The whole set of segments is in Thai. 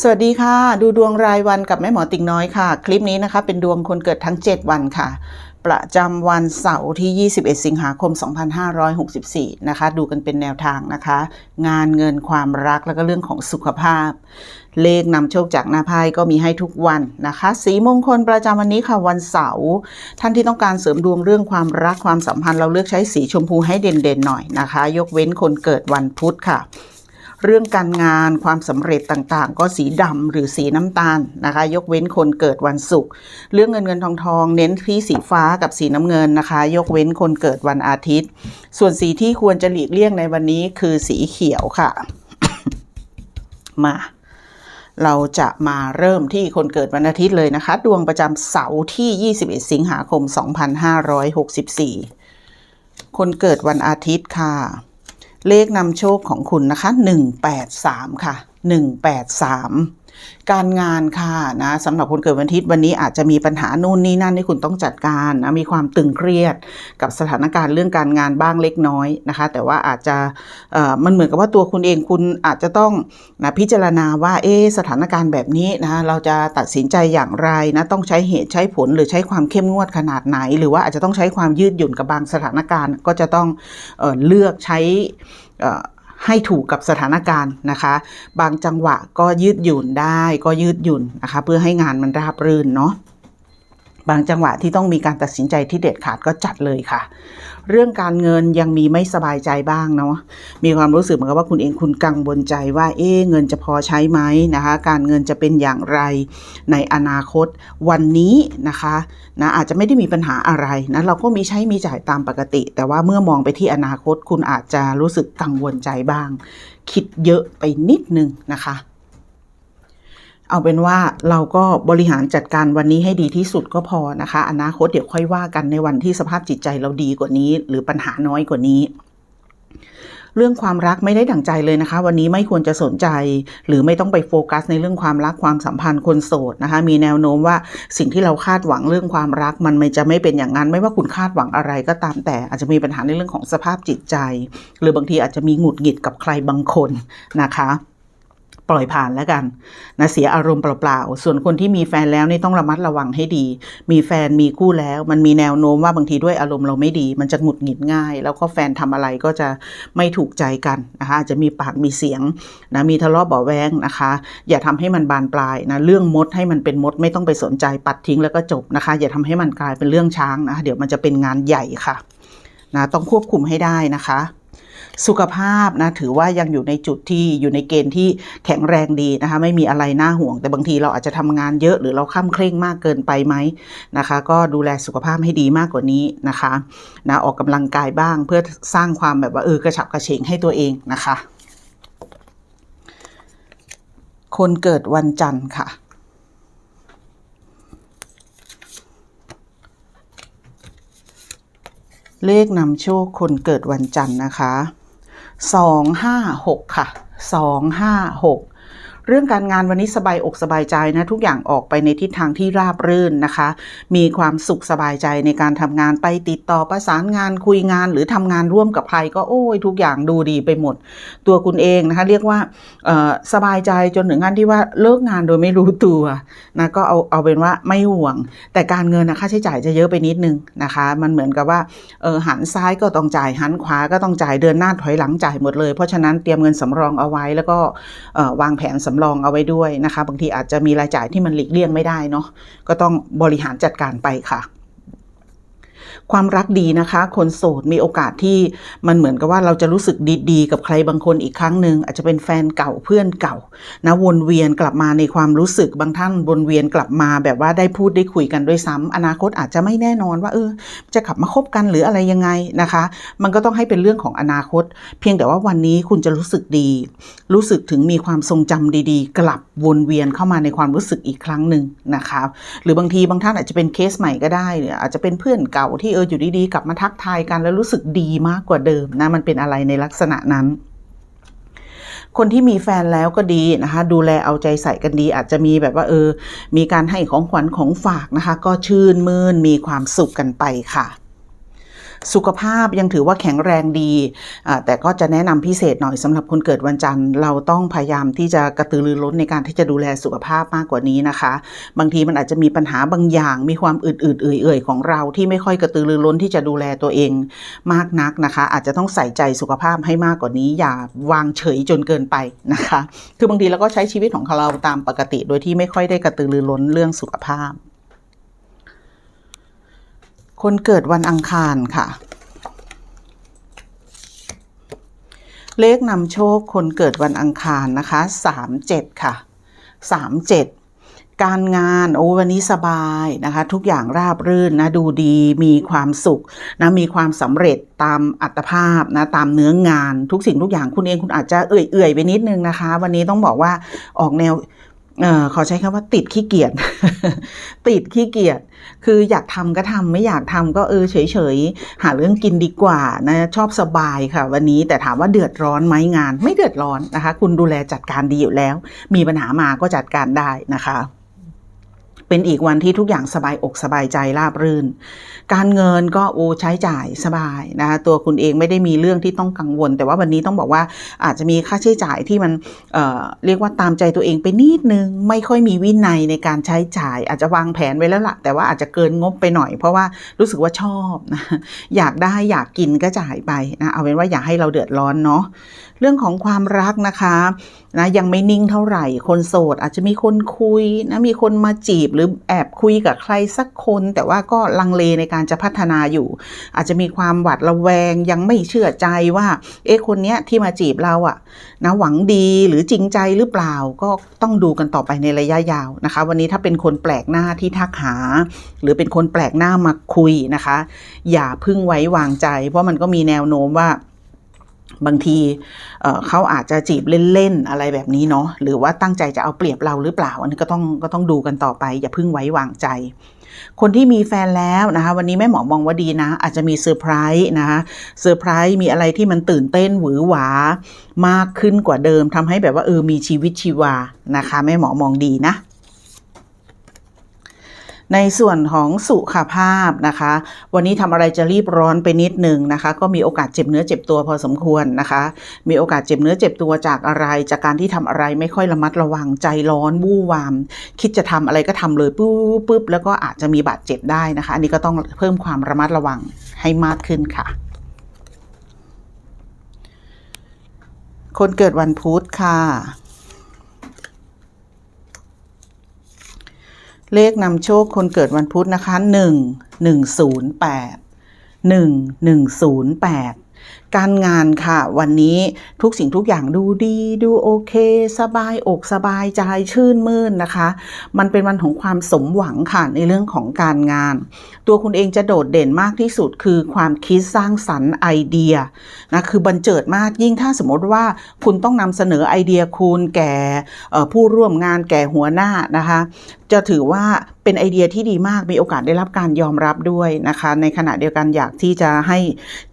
สวัสดีค่ะ ดูดวงรายวันกับแม่หมอติ่งน้อยค่ะ คลิปนี้นะคะ เป็นดวงคนเกิดทั้ง 7 วันค่ะ ประจำวันเสาร์ที่ 21 สิงหาคม 2564 นะคะ ดูกันเป็นแนวทางนะคะ งานเงินความรักแล้วก็เรื่องของสุขภาพ เลขนำโชคจากหน้าไพ่ก็มีให้ทุกวันนะคะ สีมงคลประจำวันนี้ค่ะวันเสาร์ท่านที่ต้องการเสริมดวงเรื่องความรักความสัมพันธ์เราเลือกใช้สีชมพูให้เด่นๆหน่อยนะคะ ยกเว้นคนเกิดวันพุธค่ะ เรื่องการงานความสำเร็จต่างๆ ก็สีดำหรือสีน้ำตาลนะคะ ยกเว้นคนเกิดวันศุกร์เรื่องเงินเงินทองทองเน้นที่สีฟ้ากับสีน้ำเงินนะคะ ยกเว้นคนเกิดวันอาทิตย์ ส่วนสีที่ควรจะหลีกเลี่ยงในวันนี้คือสีเขียวค่ะ มาเราจะมาเริ่มที่คนเกิดวันอาทิตย์เลยนะคะ ดวงประจำเสาร์ที่ 21 สิงหาคม 2564 คนเกิดวันอาทิตย์ค่ะ เลขนำโชคของคุณนะคะ 183 ค่ะ 183 การงานค่ะนะสำหรับคนเกิดวันอาทิตย์วันนี้อาจจะมีปัญหานู่นนี่นั่นที่คุณต้องจัดการนะมีความตึงเครียดกับสถานการณ์เรื่องการงานบ้างเล็กน้อยนะคะ แต่ว่าอาจจะมันเหมือนกับว่าตัวคุณเองคุณอาจจะต้องนะพิจารณาว่าเอะสถานการณ์แบบนี้นะเราจะตัดสินใจอย่างไรนะต้องใช้เหตุใช้ผลหรือใช้ความเข้มงวดขนาดไหน หรือว่าอาจจะต้องใช้ความยืดหยุ่นกับบางสถานการณ์ ก็จะต้องเออเลือกใช้ ให้ถูกกับสถานการณ์นะคะ บางจังหวะก็ยืดหยุ่นได้ก็ยืดหยุ่นนะคะ เพื่อให้งานมันราบรื่นเนาะ บางจังหวะที่ต้องมีการตัดสินใจที่เด็ดขาดก็จัดเลยค่ะ เรื่องการเงินยังมีไม่สบายใจบ้างเนาะมีความรู้สึกเหมือนกับว่าคุณเองคุณกังวลใจว่าเอ๊เงินจะพอใช้ไหมนะคะ การเงินจะเป็นอย่างไรในอนาคตวันนี้นะคะนะอาจจะไม่ได้มีปัญหาอะไรนะเราก็มีใช้มีจ่ายตามปกติ แต่ว่าเมื่อมองไปที่อนาคตคุณอาจจะรู้สึกกังวลใจบ้าง คิดเยอะไปนิดนึงนะคะ เอาเป็นว่าเราก็บริหารจัดการวันนี้ให้ดีที่สุดก็พอนะคะ อนาคตเดี๋ยวค่อยว่ากันในวันที่สภาพจิตใจเราดีกว่านี้ หรือปัญหาน้อยกว่านี้เรื่องความรักไม่ได้ดั่งใจเลยนะคะ วันนี้ไม่ควรจะสนใจ หรือไม่ต้องไปโฟกัสในเรื่องความรักความสัมพันธ์คนโสดนะคะ มีแนวโน้มว่าสิ่งที่เราคาดหวังเรื่องความรักมันไม่จะไม่เป็นอย่างนั้น ไม่ว่าคุณคาดหวังอะไรก็ตามแต่ อาจจะมีปัญหาในเรื่องของสภาพจิตใจ หรือบางทีอาจจะมีหงุดหงิดกับใครบางคนนะคะ ปล่อยผ่านแล้วกันนะเสียอารมณ์เปล่าๆ ส่วนคนที่มีแฟนแล้วนี่ต้องระมัดระวังให้ดี มีแฟนมีคู่แล้ว มันมีแนวโน้มว่าบางทีด้วยอารมณ์เราไม่ดี มันจะหงุดหงิดง่าย แล้วก็แฟนทำอะไรก็จะไม่ถูกใจกันนะคะจะมีปากมีเสียงนะมีทะเลาะเบาแวงนะคะ อย่าทำให้มันบานปลายนะเรื่องมดให้มันเป็นมดไม่ต้องไปสนใจปัดทิ้งแล้วก็จบนะคะ อย่าทำให้มันกลายเป็นเรื่องช้างนะเดี๋ยวมันจะเป็นงานใหญ่ค่ะนะต้องควบคุมให้ได้นะคะ สุขภาพนะถือว่ายังอยู่ในจุดที่อยู่ในเกณฑ์ที่แข็งแรงดีนะคะไม่มีอะไรน่าห่วง แต่บางทีเราอาจจะทำงานเยอะหรือเราข้ามเคร่งมากเกินไปไหมนะคะ ก็ดูแลสุขภาพให้ดีมากกว่านี้นะคะนะออกกำลังกายบ้างเพื่อสร้างความแบบว่าเออกระฉับกระเฉงให้ตัวเองนะคะ คนเกิดวันจันทร์ค่ะเลขนำโชคคนเกิดวันจันทร์นะคะ สองห้าหกค่ะสองห้าหก เรื่องการงานวันนี้สบายอกสบายใจนะทุกอย่างออกไปในทิศทางที่ราบรื่นนะคะ มีความสุขสบายใจในการทำงานไปติดต่อประสานงานคุยงานหรือทำงานร่วมกับใครก็โอ้ยทุกอย่างดูดีไปหมด ตัวคุณเองนะคะเรียกว่าสบายใจจนถึงขั้นที่ว่าเลิกงานโดยไม่รู้ตัวนะก็เอาเอาเป็นว่าไม่ห่วง แต่การเงินนะค่าใช้จ่ายจะเยอะไปนิดนึงนะคะ มันเหมือนกับว่าหันซ้ายก็ต้องจ่ายหันขวาก็ต้องจ่ายเดินหน้าถอยหลังจ่ายหมดเลย เพราะฉะนั้นเตรียมเงินสำรองเอาไว้แล้วก็วางแผนสำรองลองเอาไว้ด้วยนะคะ บางทีอาจจะมีรายจ่ายที่มันหลีกเลี่ยงไม่ได้เนาะก็ต้องบริหารจัดการไปค่ะ ความรักดีนะคะ คนโสดมีโอกาสที่มันเหมือนกับว่าเราจะรู้สึกดีๆ กับใครบางคนอีกครั้งหนึ่งอาจจะเป็นแฟนเก่าเพื่อนเก่านะวนเวียนกลับมาในความรู้สึกบางท่านวนเวียนกลับมาแบบว่าได้พูดได้คุยกันด้วยซ้ำอนาคตอาจจะไม่แน่นอนว่าเออจะกลับมาคบกันหรืออะไรยังไงนะคะ มันก็ต้องให้เป็นเรื่องของอนาคต เพียงแต่ว่าวันนี้คุณจะรู้สึกดี รู้สึกถึงมีความทรงจำดีๆ กลับวนเวียนเข้ามาในความรู้สึกอีกครั้งหนึ่งนะคะหรือบางทีบางท่านอาจจะเป็นเคสใหม่ก็ได้หรืออาจจะเป็นเพื่อนเก่าที่เอออยู่ดีๆกลับมาทักทายกันแล้วรู้สึกดีมากกว่าเดิมนะมันเป็นอะไรในลักษณะนั้น คนที่มีแฟนแล้วก็ดีนะคะ ดูแลเอาใจใส่กันดี อาจจะมีแบบว่าเออ มีการให้ของขวัญของฝากนะคะ ก็ชื่นมื่นมีความสุขกันไปค่ะ สุขภาพยังถือว่าแข็งแรงดีอ่าแต่ก็จะแนะนำพิเศษหน่อยสำหรับคนเกิดวันจันทร์ เราต้องพยายามที่จะกระตือรือร้นในการที่จะดูแลสุขภาพมากกว่านี้นะคะ บางทีมันอาจจะมีปัญหาบางอย่าง มีความอืดๆเอื่อยๆของเราที่ไม่ค่อยกระตือรือร้นที่จะดูแลตัวเองมากนักนะคะ อาจจะต้องใส่ใจสุขภาพให้มากกว่านี้ อย่าวางเฉยจนเกินไปนะคะ คือบางทีเราก็ใช้ชีวิตของเราตามปกติ โดยที่ไม่ค่อยได้กระตือรือร้นเรื่องสุขภาพ คนเกิดวันอังคารค่ะ เลขนำโชคคนเกิดวันอังคารนะคะ37ค่ะ37การงานโอ้วันนี้สบายนะคะ ทุกอย่างราบรื่นนะดูดีมีความสุขนะมีความสำเร็จตามอัตภาพนะตามเนื้องานทุกสิ่งทุกอย่างคุณเองคุณอาจจะเอื่อยๆไปนิดนึงนะคะ วันนี้ต้องบอกว่าออกแนว ขอใช้คำว่าติดขี้เกียจ ติดขี้เกียจ คืออยากทำก็ทำไม่อยากทำก็เออเฉยๆ หาเรื่องกินดีกว่านะชอบสบายค่ะ วันนี้แต่ถามว่าเดือดร้อนไหมงาน ไม่เดือดร้อนนะคะ คุณดูแลจัดการดีอยู่แล้ว มีปัญหามาก็จัดการได้นะคะ เป็นอีกวันที่ทุกอย่างสบายอกสบายใจราบรื่น การเงินก็โอ้ใช้จ่ายสบายนะคะตัวคุณเองไม่ได้มีเรื่องที่ต้องกังวล แต่ว่าวันนี้ต้องบอกว่าอาจจะมีค่าใช้จ่ายที่มันเเรียกว่าตามใจตัวเองไปนิดนึง ไม่ค่อยมีวินัยในการใช้จ่าย อาจจะวางแผนไว้แล้วล่ะแต่ว่าอาจจะเกินงบไปหน่อย เพราะว่ารู้สึกว่าชอบนะอยากได้อยากกินก็จ่ายไปนะเอาเป็นว่าอย่าให้เราเดือดร้อนเนาะเรื่องของความรักนะคะ นะยังไม่นิ่งเท่าไหร่ คนโสดอาจจะมีคนคุยนะมีคนมาจีบหรือแอบคุยกับใครสักคน แต่ว่าก็ลังเลในการจะพัฒนาอยู่ อาจจะมีความหวาดระแวงยังไม่เชื่อใจว่า เอ๊ะคนเนี้ยที่มาจีบเราอะนะหวังดีหรือจริงใจหรือเปล่าก็ต้องดูกันต่อไปในระยะยาวนะคะ วันนี้ถ้าเป็นคนแปลกหน้าที่ทักหา หรือเป็นคนแปลกหน้ามาคุยนะคะ อย่าพึ่งไว้วางใจ เพราะมันก็มีแนวโน้มว่า บางทีเเขาอาจจะจีบเล่นๆอะไรแบบนี้เนาะหรือว่าตั้งใจจะเอาเปรียบเราหรือเปล่า อันนี้ก็ต้องก็ต้องดูกันต่อไป อย่าเพิ่งไว้วางใจ คนที่มีแฟนแล้วนะคะวันนี้แม่หมอมองว่าดีนะ อาจจะมีเซอร์ไพรส์นะคะเซอร์ไพรส์มีอะไรที่มันตื่นเต้นหวือหวามากขึ้นกว่าเดิมทำให้แบบว่าเออมีชีวิตชีวานะคะแม่หมอมองดีนะ ในส่วนของสุขภาพนะคะ วันนี้ทำอะไรจะรีบร้อนไปนิดนึงนะคะ ก็มีโอกาสเจ็บเนื้อเจ็บตัวพอสมควรนะคะ มีโอกาสเจ็บเนื้อเจ็บตัวจากอะไร จากการที่ทำอะไรไม่ค่อยระมัดระวังใจร้อนวู่วาม คิดจะทำอะไรก็ทำเลยปุ๊บปุ๊บแล้วก็อาจจะมีบาดเจ็บได้นะคะ อันนี้ก็ต้องเพิ่มความระมัดระวังให้มากขึ้นค่ะ คนเกิดวันพุธค่ะ เลขนำโชคคนเกิดวันพุธนะคะ 1 1 0 8 1 1 0 8 การงานค่ะ วันนี้ทุกสิ่งทุกอย่างดูดีดูโอเค สบายอกสบายใจชื่นมื่นนะคะ มันเป็นวันของความสมหวังค่ะในเรื่องของการงาน ตัวคุณเองจะโดดเด่นมากที่สุดคือความคิดสร้างสรรค์ไอเดียนะคือบันเจิดมากยิ่งถ้าสมมติว่าคุณต้องนำเสนอไอเดียคุณแก่ผู้ร่วมงานแก่หัวหน้านะคะ จะถือว่าเป็นไอเดียที่ดีมากมีโอกาสได้รับการยอมรับด้วยนะคะ ในขณะเดียวกันอยากที่จะให้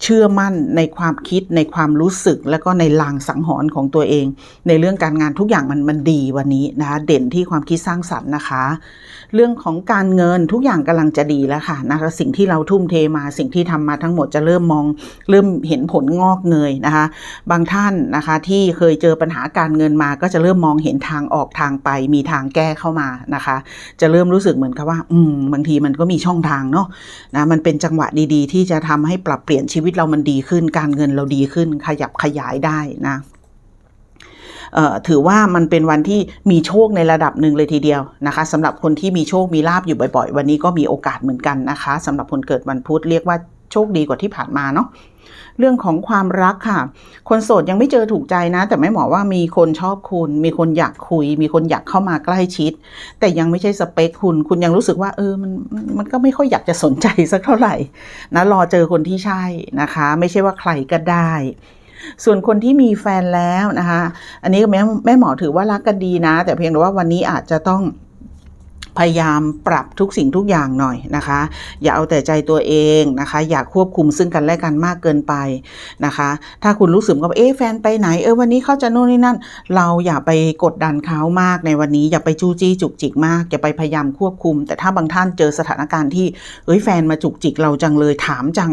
เชื่อมั่นในความความคิดในความรู้สึก และก็ในลางสังหรณ์ของตัวเอง ในเรื่องการงานทุกอย่างมันมันดีวันนี้นะคะเด่นที่ความคิดสร้างสรรค์นะคะ เรื่องของการเงินทุกอย่างกำลังจะดีแล้วค่ะนะคะสิ่งที่เราทุ่มเทมาสิ่งที่ทำมาทั้งหมดจะเริ่มมอง เริ่มเห็นผลงอกเงยนะคะ บางท่านนะคะที่เคยเจอปัญหาการเงินมาก็จะเริ่มมองเห็นทางออกทางไป มีทางแก้เข้ามานะคะ จะเริ่มรู้สึกเหมือนกับว่า อืมบางทีมันก็มีช่องทางเนาะนะมันเป็นจังหวะดีๆ ที่จะทำให้ปรับเปลี่ยนชีวิตเรามันดีขึ้นการเงินเราดีขึ้น ขยับขยายได้นะเอ่อถือว่ามันเป็นวันที่มีโชคในระดับหนึ่งเลยทีเดียวนะคะสำหรับคนที่มีโชคมีลาบอยู่บ่อย ๆ วันนี้ก็มีโอกาสเหมือนกันนะคะสำหรับคนเกิดวันพุธเรียกว่าโชคดีกว่าที่ผ่านมาเนาะ เรื่องของความรักค่ะ คนโสดยังไม่เจอถูกใจนะ แต่ไม่หมอว่ามีคนชอบคุณ มีคนอยากคุย มีคนอยากเข้ามาใกล้ชิด แต่ยังไม่ใช่สเปคคุณ คุณยังรู้สึกว่าเออมันมันก็ไม่ค่อยอยากจะสนใจสักเท่าไหร่นะรอเจอคนที่ใช่นะคะ ไม่ใช่ว่าใครก็ได้ส่วนคนที่มีแฟนแล้วนะคะ อันนี้แม่แม่หมอถือว่ารักกันดีนะ แต่เพียงแต่ว่าวันนี้อาจจะต้อง พยายามปรับทุกสิ่งทุกอย่างหน่อยนะคะ อย่าเอาแต่ใจตัวเองนะคะ อย่าควบคุมซึ่งกันและกันมากเกินไปนะคะ ถ้าคุณรู้สึกว่าเอ๊ะแฟนไปไหนเออวันนี้เขาจะโน่นนี่นั่น เราอย่าไปกดดันเขามากในวันนี้ อย่าไปจู้จี้จุกจิกมาก อย่าไปพยายามควบคุม แต่ถ้าบางท่านเจอสถานการณ์ที่เอ้ยแฟนมาจุกจิกเราจังเลยถามจัง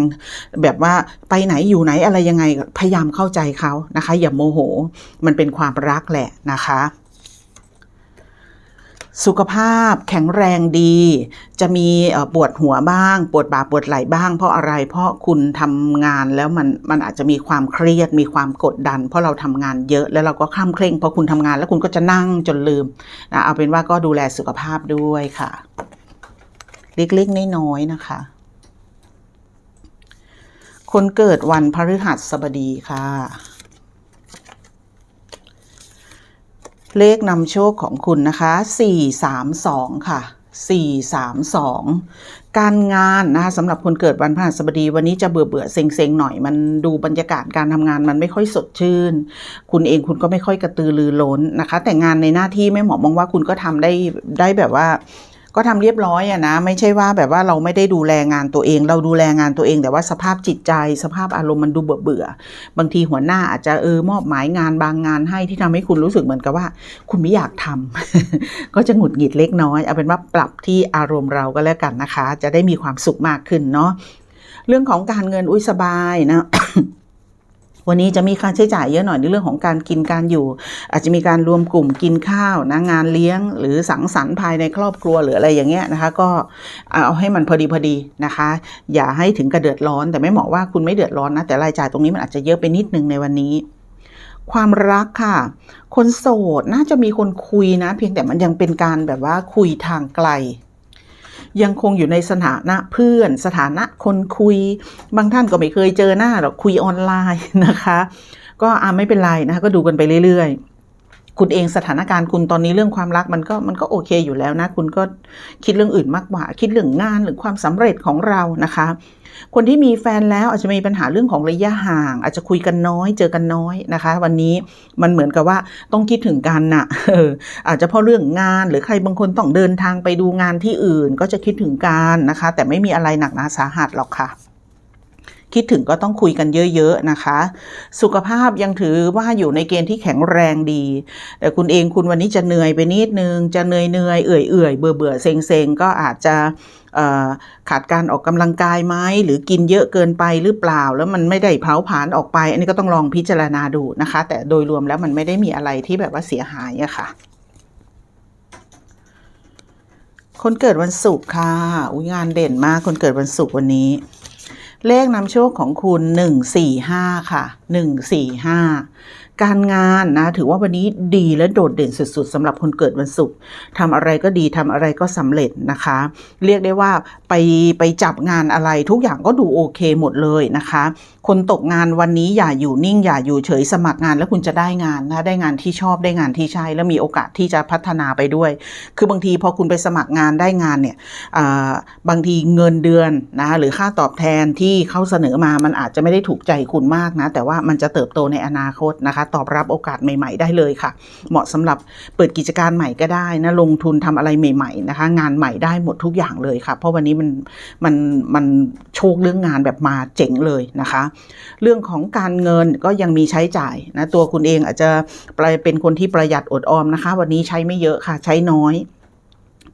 แบบว่าไปไหนอยู่ไหนอะไรยังไงพยายามเข้าใจเขานะคะ อย่าโมโห มันเป็นความรักแหละนะคะ สุขภาพแข็งแรงดี จะมีปวดหัวบ้าง ปวดบ่าปวดไหล่บ้าง เพราะอะไรเพราะคุณทำงานแล้วมันมันอาจจะมีความเครียดมีความกดดัน เพราะเราทำงานเยอะแล้วเราก็คล่ำเคร่งเพราะคุณทำงานแล้วคุณก็จะนั่งจนลืมนะเอาเป็นว่าก็ดูแลสุขภาพด้วยค่ะเล็กๆน้อยๆนะคะ คนเกิดวันพฤหัสบดีค่ะ เลขนำโชคของคุณนะคะ 432 ค่ะ 432 การงานนะคะสำหรับคนเกิดวันพฤหัสบดีวันนี้จะเบื่อเบื่อเซ็งเซ็งหน่อยมันดูบรรยากาศการทำงานมันไม่ค่อยสดชื่น คุณเองคุณก็ไม่ค่อยกระตือรือร้นนะคะ แต่งานในหน้าที่ไม่เหมาะมองว่าคุณก็ทำได้ได้แบบว่า ก็ทำเรียบร้อยอะนะ ไม่ใช่ว่าแบบว่าเราไม่ได้ดูแลงานตัวเอง เราดูแลงานตัวเอง แต่ว่าสภาพจิตใจ สภาพอารมณ์มันดูเบื่อเบื่อบางทีหัวหน้าอาจจะเออมอบหมายงานบางงานให้ที่ทำให้คุณรู้สึกเหมือนกับว่า คุณไม่อยากทำก็จะหงุดหงิดเล็กน้อยเอาเป็นว่าปรับที่อารมณ์เราก็แล้วกันนะคะ จะได้มีความสุขมากขึ้นเนาะเรื่องของการเงินอุ้ยสบายนะ วันนี้จะมีค่าใช้จ่ายเยอะหน่อยในเรื่องของการกินการอยู่ อาจจะมีการรวมกลุ่มกินข้าวนะงานเลี้ยง หรือสังสรรค์ภายในครอบครัวหรืออะไรอย่างเงี้ยนะคะ ก็เอาให้มันพอดีพอดีนะคะ อย่าให้ถึงกระเดือดร้อน แต่ไม่เหมาะว่าคุณไม่เดือดร้อนนะแต่รายจ่ายตรงนี้มันอาจจะเยอะไปนิดนึงในวันนี้ความรักค่ะ คนโสดน่าจะมีคนคุยนะ เพียงแต่มันยังเป็นการแบบว่าคุยทางไกล ยังคงอยู่ในสถานะเพื่อน สถานะคนคุย บางท่านก็ไม่เคยเจอหน้าหรอกคุยออนไลน์นะคะ ก็อ่าไม่เป็นไรนะคะก็ดูกันไปเรื่อยๆ คุณเองสถานการณ์คุณตอนนี้เรื่องความรักมันก็มันก็โอเคอยู่แล้วนะ คุณก็คิดเรื่องอื่นมากกว่า คิดเรื่องงานหรือความสำเร็จของเรานะคะ คนที่มีแฟนแล้วอาจจะมีปัญหาเรื่องของระยะห่าง อาจจะคุยกันน้อย เจอกันน้อยนะคะ วันนี้มันเหมือนกับว่าต้องคิดถึงกันน่ะอออาจจะเพราะเรื่องงานหรือใครบางคนต้องเดินทางไปดูงานที่อื่น ก็จะคิดถึงกันนะคะ แต่ไม่มีอะไรหนักหนาสาหัสหรอกค่ะ คิดถึงก็ต้องคุยกันเยอะๆนะคะ สุขภาพยังถือว่าอยู่ในเกณฑ์ที่แข็งแรงดี แต่คุณเองคุณวันนี้จะเหนื่อยไปนิดนึง จะเหนื่อยเหนื่อยๆเอื่อยเอื่อยๆเบื่อเบื่อๆเซ็งเซ็งๆก็อาจจะขาดการออกกำลังกายไหมหรือกินเยอะเกินไปหรือเปล่า แล้วมันไม่ได้เผาผลาญออกไป อันนี้ก็ต้องลองพิจารณาดูนะคะ แต่โดยรวมแล้วมันไม่ได้มีอะไรที่แบบว่าเสียหายอะค่ะ คนเกิดวันศุกร์ค่ะ อุยงานเด่นมากคนเกิดวันศุกร์วันนี้ เลขนำโชคของคุณหนึ่งสี่ห้าค่ะหนึ่งสี่ห้า การงานนะถือว่าวันนี้ดีและโดดเด่นสุดๆสำหรับคนเกิดวันศุกร์ทำอะไรก็ดีทำอะไรก็สำเร็จนะคะ เรียกได้ว่าไปไปจับงานอะไรทุกอย่างก็ดูโอเคหมดเลยนะคะ คนตกงานวันนี้อย่าอยู่นิ่งอย่าอยู่เฉยสมัครงานแล้วคุณจะได้งานนะได้งานที่ชอบได้งานที่ใช่ แล้วมีโอกาสที่จะพัฒนาไปด้วย คือบางทีพอคุณไปสมัครงานได้งานเนี่ยบางทีเงินเดือนนะหรือค่าตอบแทนที่เขาเสนอมามันอาจจะไม่ได้ถูกใจคุณมากนะแต่ว่ามันจะเติบโตในอนาคตนะคะตอบรับโอกาสใหม่ ๆ ได้เลยค่ะ เหมาะสำหรับเปิดกิจการใหม่ก็ได้นะลงทุนทำอะไรใหม่ๆนะคะงานใหม่ได้หมดทุกอย่างเลยค่ะ เพราะวันนี้มันมันมันโชคเรื่องงานแบบมาเจ๋งเลยนะคะ เรื่องของการเงินก็ยังมีใช้จ่ายนะตัวคุณเองอาจจะเป็นคนที่ประหยัดอดออมนะคะ วันนี้ใช้ไม่เยอะค่ะใช้น้อย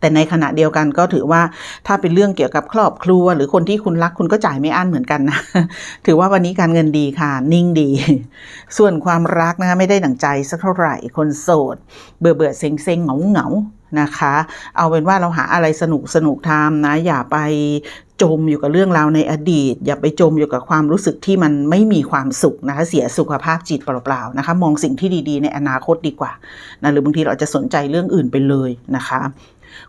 แต่ในขณะเดียวกันก็ถือว่าถ้าเป็นเรื่องเกี่ยวกับครอบครัว หรือคนที่คุณรักคุณก็จ่ายไม่อั้นเหมือนกันนะถือว่าวันนี้การเงินดีค่ะ นิ่งดี ส่วนความรักนะคะไม่ได้ดั่งใจสักเท่าไหร่คนโสด เบื่อเบื่อเซ็งเซ็งเหงาเหงานะคะ เอาเป็นว่าเราหาอะไรสนุกสนุกทำนะ อย่าไปจมอยู่กับเรื่องราวในอดีต อย่าไปจมอยู่กับความรู้สึกที่มันไม่มีความสุขนะคะ เสียสุขภาพจิตเปล่าๆนะคะ มองสิ่งที่ดีๆ ในอนาคตดีกว่านะหรือบางทีเราจะสนใจเรื่องอื่นไปเลยนะคะ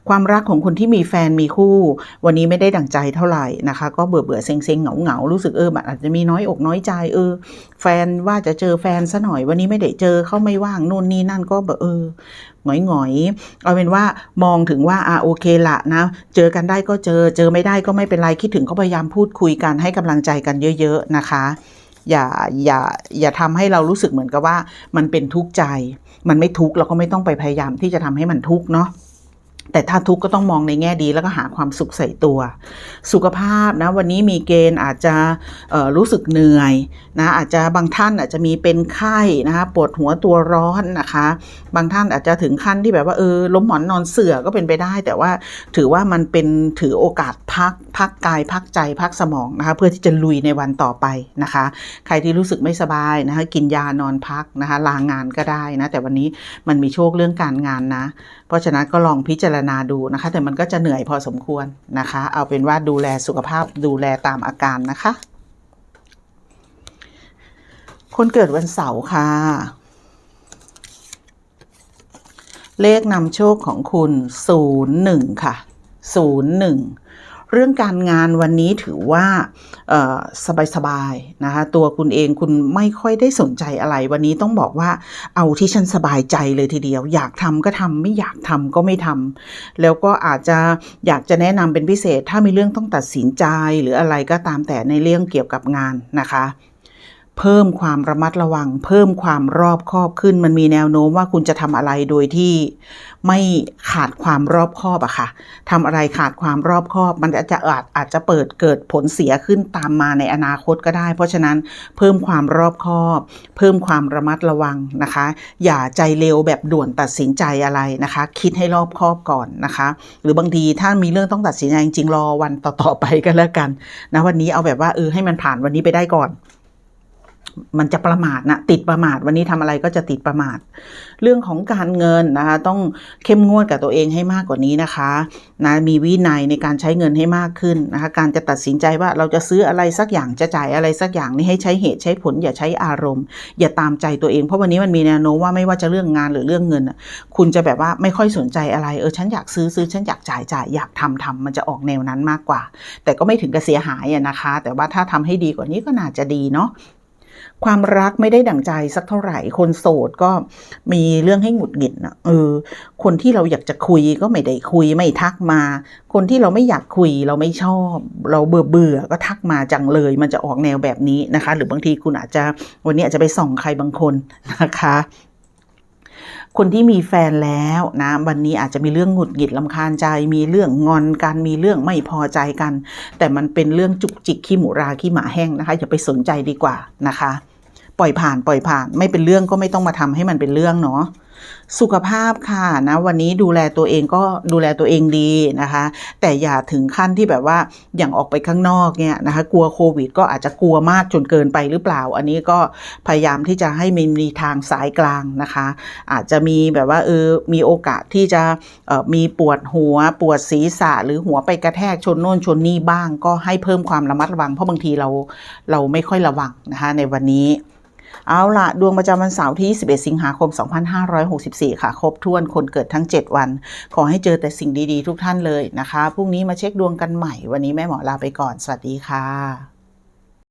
ความรักของคนที่มีแฟนมีคู่ วันนี้ไม่ได้ดั่งใจเท่าไหร่นะคะ ก็เบื่อเบื่อเซ็งเซ็งเหงาเหงารู้สึกเอออาจจะมีน้อยอกน้อยใจเออ แฟนว่าจะเจอแฟนซะหน่อยวันนี้ไม่ได้เจอเขาไม่ว่างนู่นนี่นั่นก็แบบเออหงอยหงอยเอาเป็นว่ามองถึงว่าอ่าโอเคละนะ เจอกันได้ก็เจอ เจอไม่ได้ก็ไม่เป็นไรคิดถึงก็พยายามพูดคุยกันให้กำลังใจกันเยอะ ๆ นะคะอย่าอย่าอย่าทำให้เรารู้สึกเหมือนกับว่ามันเป็นทุกข์ใจ มันไม่ทุกข์เราก็ไม่ต้องไปพยายามที่จะทำให้มันทุกข์เนาะ แต่ถ้าทุกข์ก็ต้องมองในแง่ดีแล้วก็หาความสุขใส่ตัว สุขภาพนะวันนี้มีเกณฑ์อาจจะรู้สึกเหนื่อยนะอาจจะบางท่านอาจจะมีเป็นไข้นะคะปวดหัวตัวร้อนนะคะ บางท่านอาจจะถึงขั้นที่แบบว่าเออล้มหมอนนอนเสื่อก็เป็นไปได้ แต่ว่าถือว่ามันเป็นถือโอกาสพักพักกาย พักใจพักสมองนะคะเพื่อที่จะลุยในวันต่อไปนะคะ ใครที่รู้สึกไม่สบายนะคะกินยานอนพักนะคะลางานก็ได้นะแต่วันนี้มันมีโชคเรื่องการงานนะ เพราะฉะนั้นก็ลองพิจารณาดูนะคะ แต่มันก็จะเหนื่อยพอสมควรนะคะ เอาเป็นว่าดูแลสุขภาพดูแลตามอาการนะคะ คนเกิดวันเสาร์ค่ะ เลขนำโชคของคุณ 01 ค่ะ 01 เรื่องการงานวันนี้ถือว่าสบายๆนะคะตัวคุณเองคุณไม่ค่อยได้สนใจอะไร วันนี้ต้องบอกว่าเอาที่ฉันสบายใจเลยทีเดียว อยากทำก็ทำไม่อยากทำก็ไม่ทำแล้วก็อาจจะอยากจะแนะนำเป็นพิเศษ ถ้ามีเรื่องต้องตัดสินใจหรืออะไรก็ตามแต่ในเรื่องเกี่ยวกับงานนะคะ เพิ่มความระมัดระวัง เพิ่มความรอบคอบขึ้น มันมีแนวโน้มว่าคุณจะทำอะไรโดยที่ไม่ขาดความรอบคอบอะค่ะทำอะไรขาดความรอบคอบ มันอาจจะอาจอาจจะเปิดเกิดผลเสียขึ้นตามมาในอนาคตก็ได้ เพราะฉะนั้นเพิ่มความรอบคอบ เพิ่มความระมัดระวังนะคะ อย่าใจเร็วแบบด่วนตัดสินใจอะไรนะคะ คิดให้รอบคอบก่อนนะคะ หรือบางทีถ้ามีเรื่องต้องตัดสินใจจริงๆรอวันต่อๆไปก็แล้วกันนะวันนี้เอาแบบว่าเออให้มันผ่านวันนี้ไปได้ก่อน มันจะประมาทนะติดประมาทวันนี้ทำอะไรก็จะติดประมาท เรื่องของการเงินนะคะ ต้องเข้มงวดกับตัวเองให้มากกว่านี้นะคะนะมีวินัยในการใช้เงินให้มากขึ้นนะคะ การจะตัดสินใจว่าเราจะซื้ออะไรสักอย่างจะจ่ายอะไรสักอย่างนี่ให้ใช้เหตุใช้ผล อย่าใช้อารมณ์ อย่าตามใจตัวเองเพราะวันนี้มันมีแนวโน้มว่าไม่ว่าจะเรื่องงานหรือเรื่องเงิน คุณจะแบบว่าไม่ค่อยสนใจอะไรเออฉันอยากซื้อซื้อฉันอยากจ่ายจ่ายอยากทำทำมันจะออกแนวนั้นมากกว่า แต่ก็ไม่ถึงกับเสียหายอะนะคะ แต่ว่าถ้าทำให้ดีกว่านี้ก็น่าจะดีเนาะ ความรักไม่ได้ดั่งใจสักเท่าไหร่ คนโสดก็มีเรื่องให้หงุดหงิดนะเออ คนที่เราอยากจะคุยก็ไม่ได้คุยไม่ทักมา คนที่เราไม่อยากคุยเราไม่ชอบ เราเบื่อเบื่อก็ทักมาจังเลย มันจะออกแนวแบบนี้นะคะ หรือบางทีคุณอาจจะวันนี้อาจจะไปส่องใครบางคนนะคะ คนที่มีแฟนแล้วนะวันนี้อาจจะมีเรื่องหงุดหงิดลำคาญใจ มีเรื่องงอนกันมีเรื่องไม่พอใจกัน แต่มันเป็นเรื่องจุกจิกขี้หมูราขี้หมาแห้งนะคะอย่าไปสนใจดีกว่านะคะ ปล่อยผ่านปล่อยผ่าน ไม่เป็นเรื่องก็ไม่ต้องมาทำให้มันเป็นเรื่องเนาะ สุขภาพค่ะนะวันนี้ดูแลตัวเองก็ดูแลตัวเองดีนะคะ แต่อย่าถึงขั้นที่แบบว่าอย่างออกไปข้างนอกเนี่ยนะคะกลัวโควิด ก็อาจจะกลัวมากจนเกินไปหรือเปล่า อันนี้ก็พยายามที่จะให้มันมีทางสายกลางนะคะ อาจจะมีแบบว่าเออมีโอกาสที่จะออมีปวดหัวปวดศีรษะ หรือหัวไปกระแทกชนโน่นชนนี่บ้าง ก็ให้เพิ่มความระมัดระวังเพราะบางทีเราเราไม่ค่อยระวังนะคะในวันนี้ เอาละดวงประจำวันเสาร์ที่21สิงหาคม 2564 ค่ะ ครบถ้วนคนเกิดทั้ง 7 วัน ขอให้เจอแต่สิ่งดีๆ ทุกท่านเลยนะคะ พรุ่งนี้มาเช็คดวงกันใหม่ วันนี้แม่หมอลาไปก่อน สวัสดีค่ะ